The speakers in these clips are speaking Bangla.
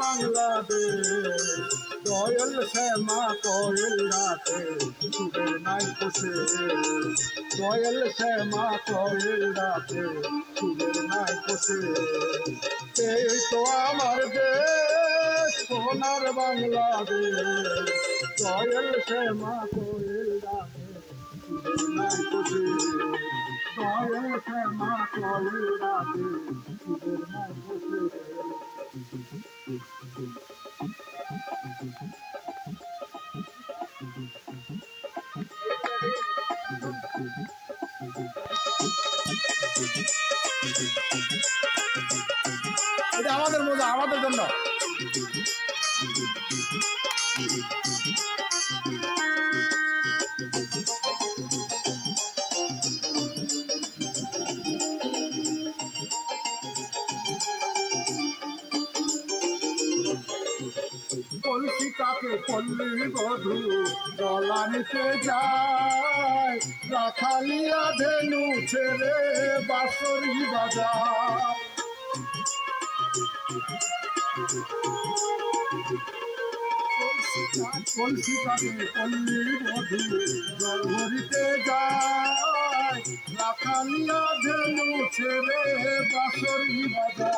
বাংলাদেশ দয়াল শ্যামা কোয়েল রাতে সুরের নাই বসে দয়াল শ্যামা কোয়েল রাতে সুরের নাই বসে এই তো আমার দেশ, সোনার বাংলাদেশ দয়াল শ্যামা কোয়েল রাতে সুরের নাই বসে দয়াল শ্যামা কোয়েল রাতে সুরের নাই বসে আমাদের মজা আমাদের জন্য। কলসি কাকে পল্লী বধু জলানিতে যায় রাখালিয়া ধেনু ছেড়ে বাসরি বাজার কলসি কাকে পল্লী বধু জল ভরিতে যায় রাখালিয়া ধেনু ছেড়ে বাসরি বাজার আহা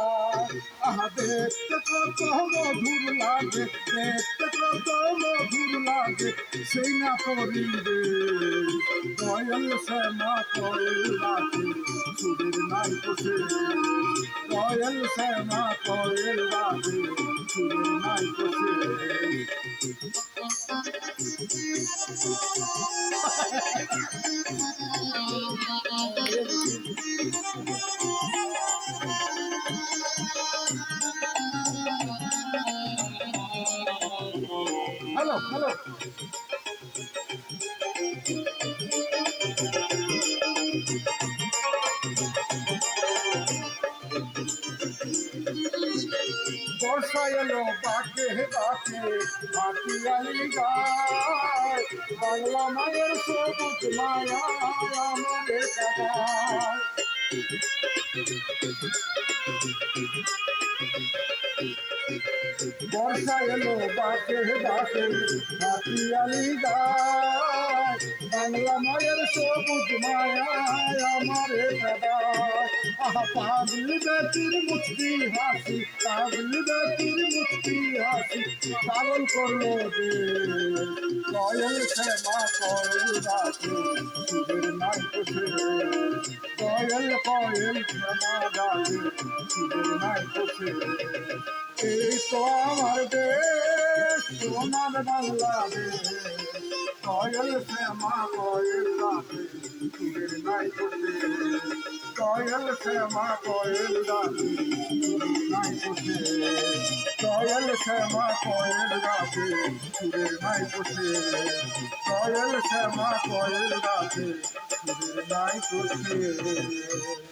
দেখতে কত মধুর লাগে দেখতে কত মধুর লাগে, সেই না করিবে। দয়াল শ্যামা কয়েল রাতে সুরের নাই বসে দয়াল শ্যামা কয়েল রাতে সুরের নাই বসে হ্যালো হ্যালো এলো বাকে বাকে মাটি আলি গায়। বাংলা মায়ের সবুজ মায়া আমাদের কাদায়। বর্ষা এলো বাকে বাকে আলি গায় বাংলা মায়ের সবুজ মায়া আমারে কাদায় আহা, পাগলি বেটির মুচকি হাসি, পাগলি বেটির মুচকি হাসি, পাগল করল দে কয়েল শ্যামা কয়েল রাতে সুদের নাই বসে কয়েল কয়েল শ্যামা রাতে সুদের নাই বসে এই তো আমার দেশ, সোনার বাংলাদেশ কয়েল শ্যামা কয়েল রাতে সুদের নাই বসে কয়েল শ্যামা কয়েল রাতে নাই বসে কয়েল শ্যামা কয়েল রাতে সুদের নাই বসে কয়েল শ্যামা কয়েল রাতে নাই বসে